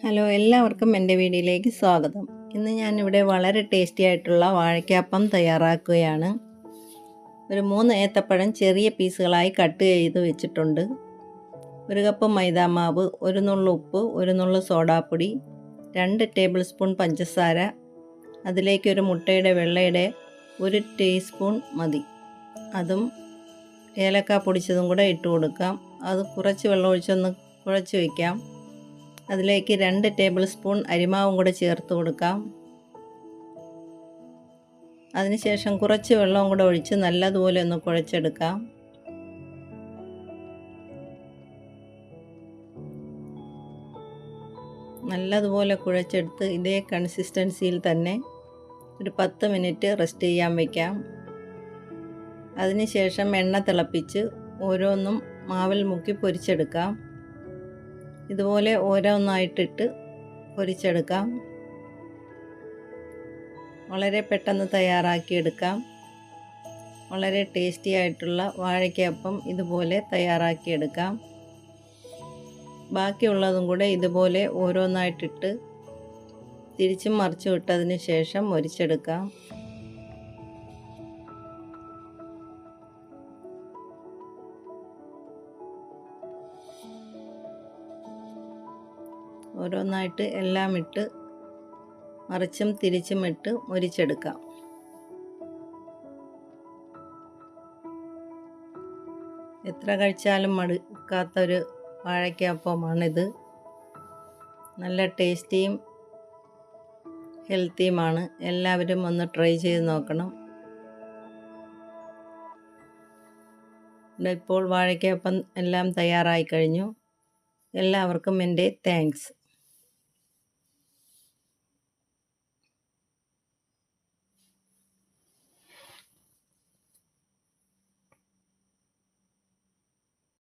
Hello എല്ലാവർക്കും എന്റെ വീഡിയോയിലേക്ക് സ്വാഗതം. ഇന്ന് ഞാനിവിടെ വളരെ ടേസ്റ്റി ആയിട്ടുള്ള വാഴയ്ക്കാപ്പം തയ്യാറാക്കുകയാണ്. ഒരു മൂന്ന് ഏത്തപ്പഴം ചെറിയ പീസുകളായി കട്ട് ചെയ്ത് വെച്ചിട്ടുണ്ട്. ഒരു കപ്പ് മൈദാമാവ് ഒരു നുള്ളു ഉപ്പ് ഒരു നുള്ളു സോഡാപ്പൊടി രണ്ട് ടേബിൾ സ്പൂൺ പഞ്ചസാര അതിലേക്ക് ഒരു മുട്ടയുടെ വെള്ളയുടെ ഒരു ടീസ്പൂൺ മതി. അതും ഏലക്ക പൊടിച്ചതും കൂടെ ഇട്ട് കൊടുക്കാം. അത് കുറച്ച് വെള്ളം ഒഴിച്ചൊന്ന് കുഴച്ച് വയ്ക്കാം അതിലേക്ക് രണ്ട് ടേബിൾ സ്പൂൺ അരിമാവും കൂടെ ചേർത്ത് കൊടുക്കാം. അതിനുശേഷം കുറച്ച് വെള്ളവും കൂടെ ഒഴിച്ച് നല്ലതുപോലെ ഒന്ന് കുഴച്ചെടുക്കാം. നല്ലതുപോലെ കുഴച്ചെടുത്ത് ഇതേ കൺസിസ്റ്റൻസിയിൽ തന്നെ ഒരു പത്ത് മിനിറ്റ് റെസ്റ്റ് ചെയ്യാൻ വയ്ക്കാം അതിനുശേഷം എണ്ണ തിളപ്പിച്ച് ഓരോന്നും മാവിൽ മുക്കി പൊരിച്ചെടുക്കാം. ഇതുപോലെ ഓരോന്നായിട്ടിട്ട് പൊരിച്ചെടുക്കാം. വളരെ പെട്ടെന്ന് തയ്യാറാക്കിയെടുക്കാം. വളരെ ടേസ്റ്റി ആയിട്ടുള്ള വാഴയ്ക്കപ്പം ഇതുപോലെ തയ്യാറാക്കിയെടുക്കാം. ബാക്കിയുള്ളതും കൂടെ ഇതുപോലെ ഓരോന്നായിട്ടിട്ട് തിരിച്ചും മറിച്ചു വിട്ടതിന് ശേഷം മൊരിച്ചെടുക്കാം ഓരോന്നായിട്ട് എല്ലാം ഇട്ട് മറിച്ചും തിരിച്ചും ഇട്ട് മുരിച്ചെടുക്കാം. എത്ര കഴിച്ചാലും മടുക്കാത്തൊരു വാഴയ്ക്കപ്പമാണിത് നല്ല ടേസ്റ്റിയും ഹെൽത്തിയുമാണ്. എല്ലാവരും ഒന്ന് ട്രൈ ചെയ്ത് നോക്കണം. ഇപ്പോൾ വാഴയ്ക്കപ്പം എല്ലാം തയ്യാറായി കഴിഞ്ഞു. എല്ലാവർക്കും എന്റെ താങ്ക്സ്.